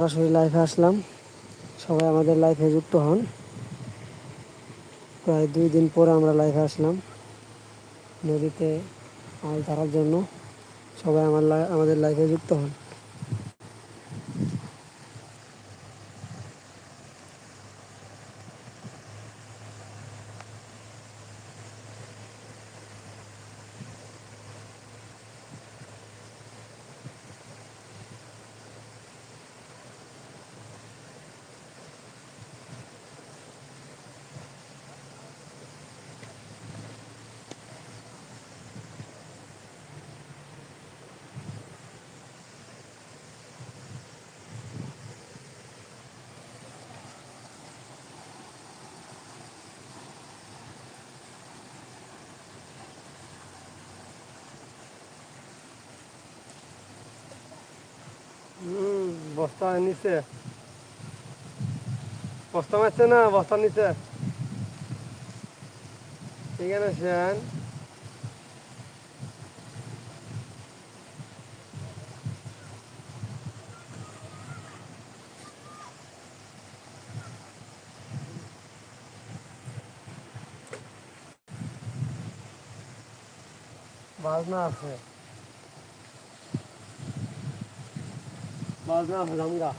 সরাসরি লাইভে আসলাম। সবাই আমাদের লাইফে যুক্ত হন। প্রায় দুই দিন পরে আমরা লাইভে আসলাম নদীতে মাছ ধরার জন্য। সবাই আমার আমাদের লাইফে যুক্ত হন। বস্তা নিচে বস্তা মারছে না বস্তা নিচে এখানে সেন। বাজনা আছে। বাজনা আছে জামগা কুড়া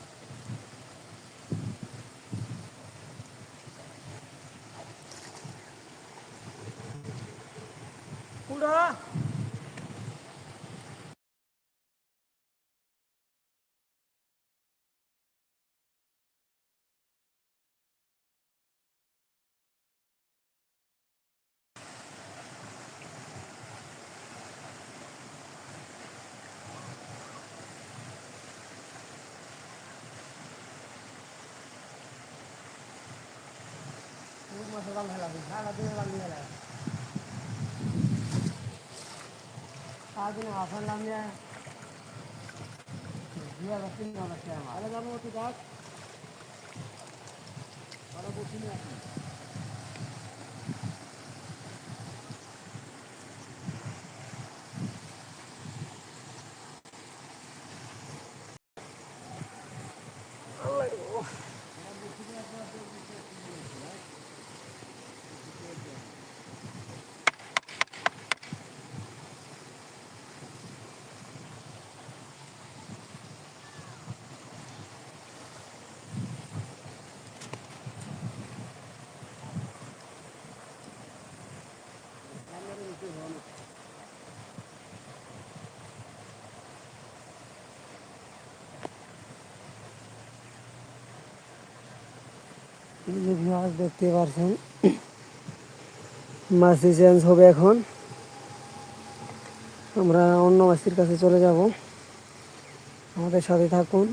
সারাদিনে হাসান নাম নিয়ে দুই হাজার তিন হাজার টাকা। আরে যাব তুই যাস আরে বসি না দেখতে পারছেন মাছটি চেঞ্জ হবে এখন। আমরা অন্য মাছির কাছে চলে যাব। আমাদের সাথে থাকুন।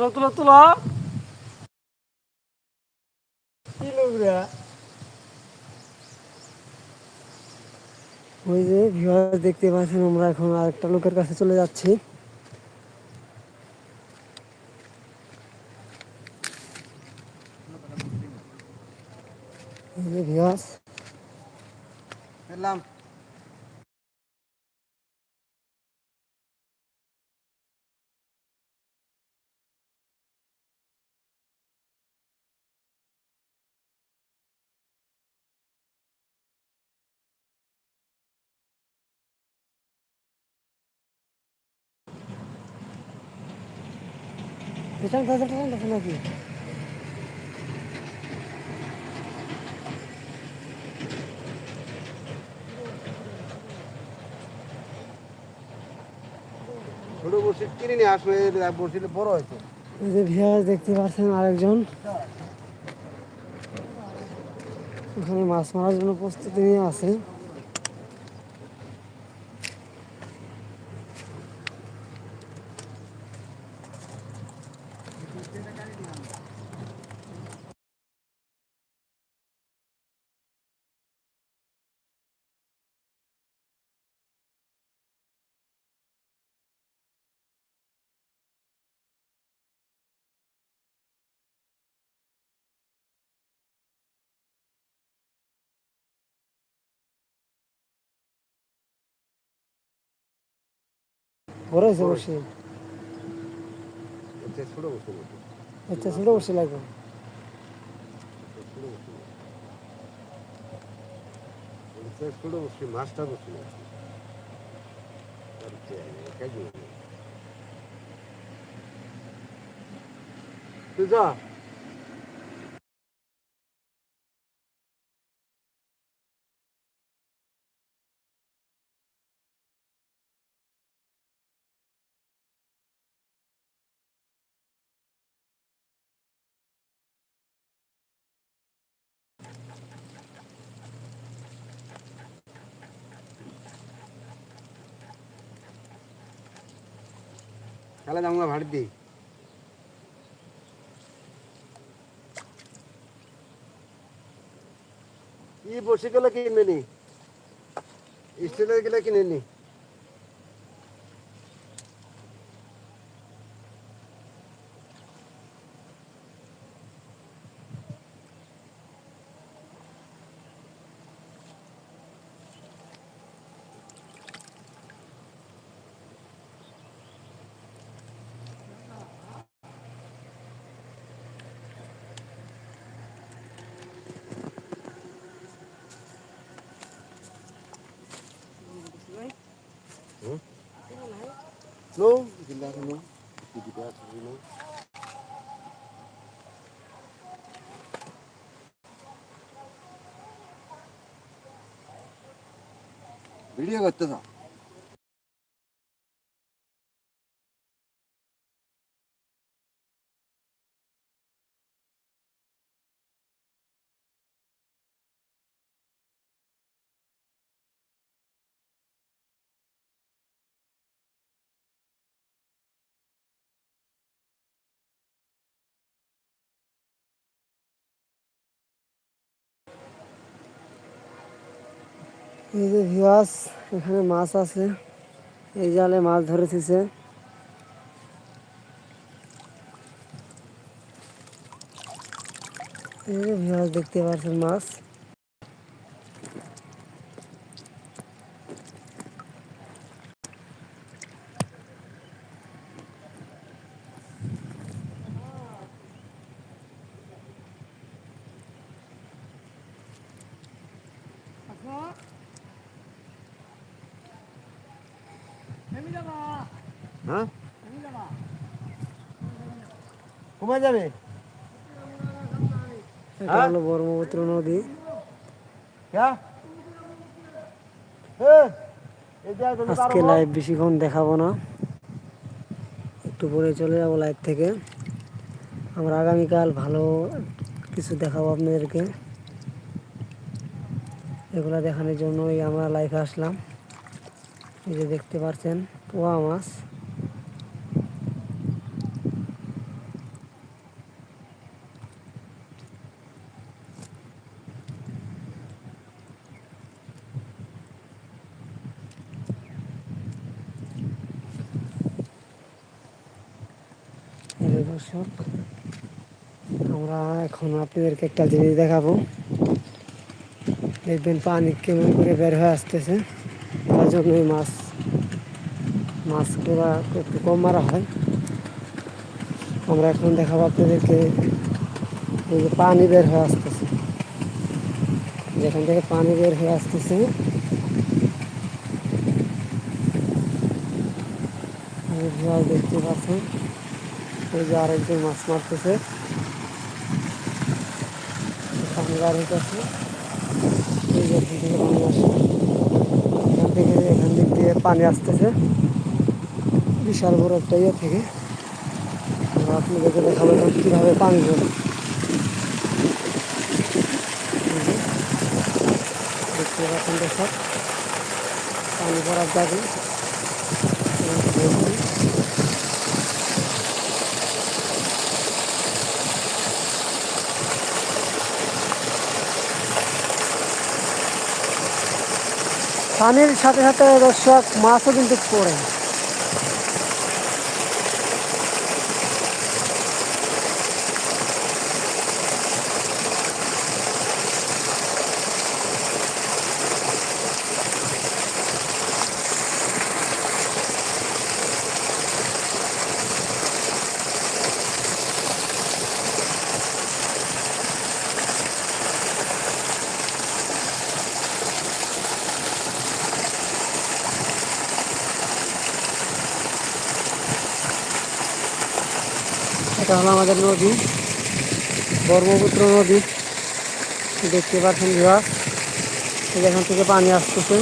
তুলো তুলো তুলো। ওই যে ভিউয়ার্স দেখতে পাচ্ছেন আমরা এখন আরেকটা লোকের কাছে চলে যাচ্ছি। এই ভিউয়ার্স এলাম দেখে নাকি? ছোট কিনে নিয়ে আসবে বড় হয়েছে। এই যে ভিউয়ার্স দেখতে পাচ্ছেন আরেকজন। ওখানে মাছ মারার জন্য প্রস্তুতি নিয়ে আছে। বড় হয়েছে বসে। হচ্ছে ছোট বসে আচ্ছা ছোট বসে লাগবে। হচ্ছে ছোট বসে মাছটা বসে যা। তাহলে আমরা ভাড়ি দিই। কি বসে গেলে কিনে নি? স্টিলের গেলে কিনে নি? নো গিলা নো দিদিটা আছে নো ভিডিও করতে দাও এই যে ভিওয়াস এখানে মাছ আছে। এই জালে মাছ ধরেছে। এই যে ভিওয়াস দেখতে পাচ্ছেন মাছ হ্যাঁ কমে যাবে? এটা হলো ব্রহ্মপুত্র নদী। আজকে লাইভ বেশিক্ষণ দেখাবো না। একটু পরে চলে যাব লাইভ থেকে। আমরা আগামীকাল ভালো কিছু দেখাবো আপনাদেরকে। এগুলো দেখানোর জন্যই আমরা লাইভে আসলাম। এই যে দেখতে পারছেন পোয়া মাছ। দর্শক, আমরা এখন আপনাদেরকে একটা জিনিস দেখাবো। দেখবেন পানি কেমন করে বের হয়ে আসতেছে। তার জন্যই মাছ, মাছগুলা একটু কম মারা হয়। আমরা এখন দেখাবো আপনাদেরকে পানি বের হয়ে আসতেছে। যেখান থেকে পানি বের হয়ে আসতেছে দেখতে পাচ্ছেন। এই যে আরেকজন মাছ মারতেছে। এখান থেকে এখান দিক দিয়ে পানি আসতেছে। বিশাল বড় একটা ইয়ে থেকে। আমরা আপনাদেরকে দেখাবো কীভাবে পানি পড়ে দেখতে পাচ্ছেন দর্শক, পানি পড়ার জায়গায় পানির সাথে সাথে দর্শক মাছও কিন্তু পড়ে। এটা হলো আমাদের নদী ব্রহ্মপুত্র নদী। দেখতে পাচ্ছেন বিভাগ এখান থেকে পানি আসতেছে।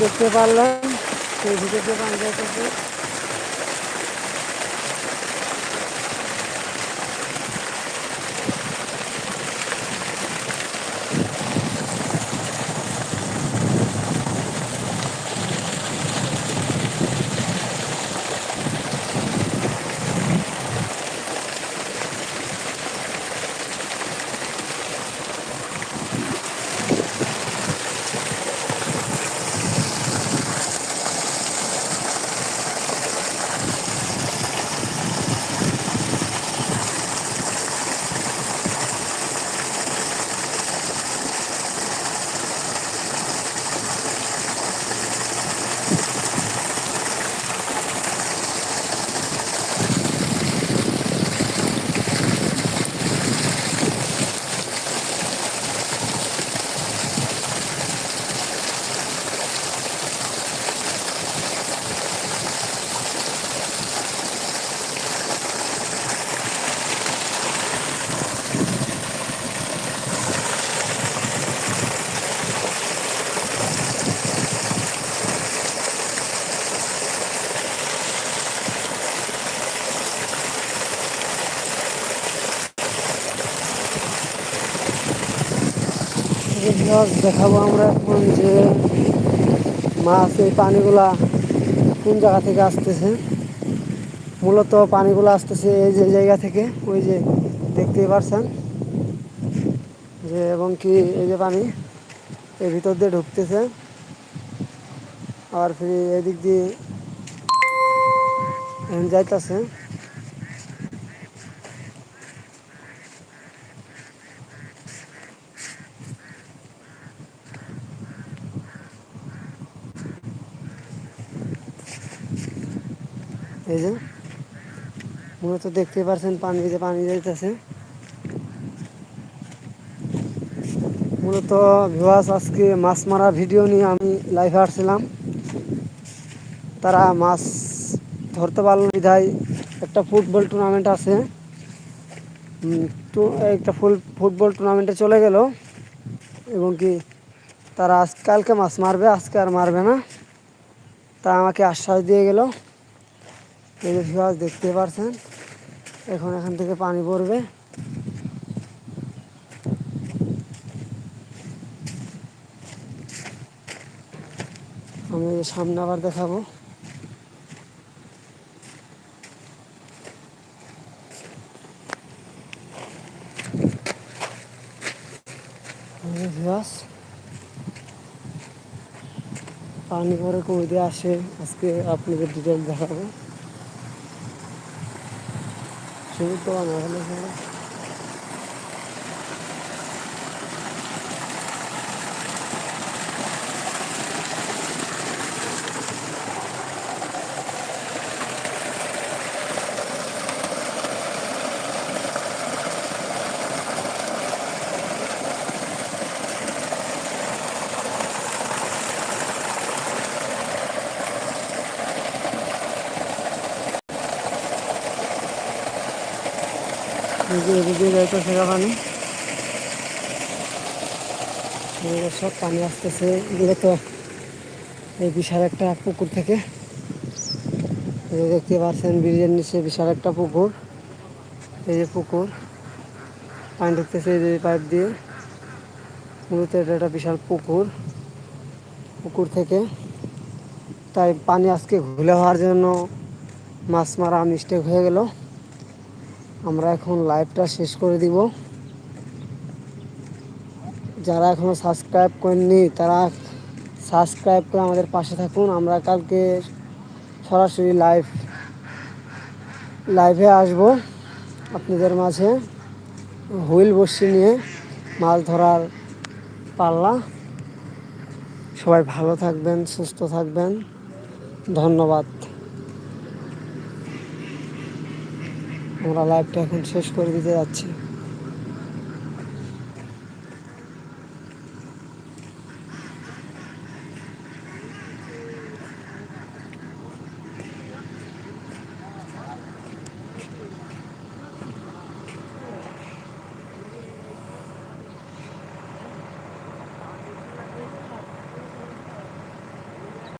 দেখতে পারলেন। সেই ভিডিওতে পানি যাইতেছে দেখাবো আমরা এখন যে মাছ এই পানিগুলা কোন জায়গা থেকে আসতেছে। মূলত পানিগুলো আসতেছে এই যে জায়গা থেকে, ওই যে দেখতেই পারছেন। যে এবং কি এই যে পানি এর ভিতর দিয়ে ঢুকতেছে। আর ফির এদিক দিয়ে যাইতেছে। এই যে, মূলত দেখতে পাচ্ছেন পানি যে পানি যাইতেছে। মূলত ভিওয়াস আজকে মাছ মারা ভিডিও নিয়ে আমি লাইভে আসছিলাম। তারা মাছ ধরতে পারল বিধায় একটা ফুটবল টুর্নামেন্ট আছে। একটা ফুল, ফুটবল টুর্নামেন্টে চলে গেল। এবং কি তারা আজ, কালকে মাছ মারবে, আজকে আর মারবে না। তা আমাকে আশ্বাস দিয়ে গেল। এই যে দেখতে পারছেন? এখন এখান থেকে পানি পড়বে। আমি সামনে আবার দেখাবো। এই পানি পরে দিয়ে আসে? আজকে আপনাদের ডিটেল দেখাবো। শুরু তো বানা যে পানি। আসতেছে। এদিকে তো এই বিশাল একটা পুকুর থেকে। দেখতে পাচ্ছেন নিচে বিশাল একটা পুকুর। এই যে পুকুর। পানি ঢুকতেছে এই যে পাইপ দিয়ে। মূলত এটা একটা বিশাল পুকুর। পুকুর থেকে তাই পানি আজকে ঘুলে হওয়ার জন্য মাছ মারা মিস্টেক হয়ে গেল। আমরা এখন লাইভটা শেষ করে দিব। যারা এখনও সাবস্ক্রাইব করেননি, তারা সাবস্ক্রাইব করে আমাদের পাশে থাকুন। আমরা কালকে সরাসরি লাইভ লাইভে আসব আপনাদের মাঝে। হুইল বসি নিয়ে মাছ ধরার পাল্লা। সবাই ভালো থাকবেন, সুস্থ থাকবেন। ধন্যবাদ। আমরা লাইভটা এখন শেষ করে দিতে যাচ্ছি।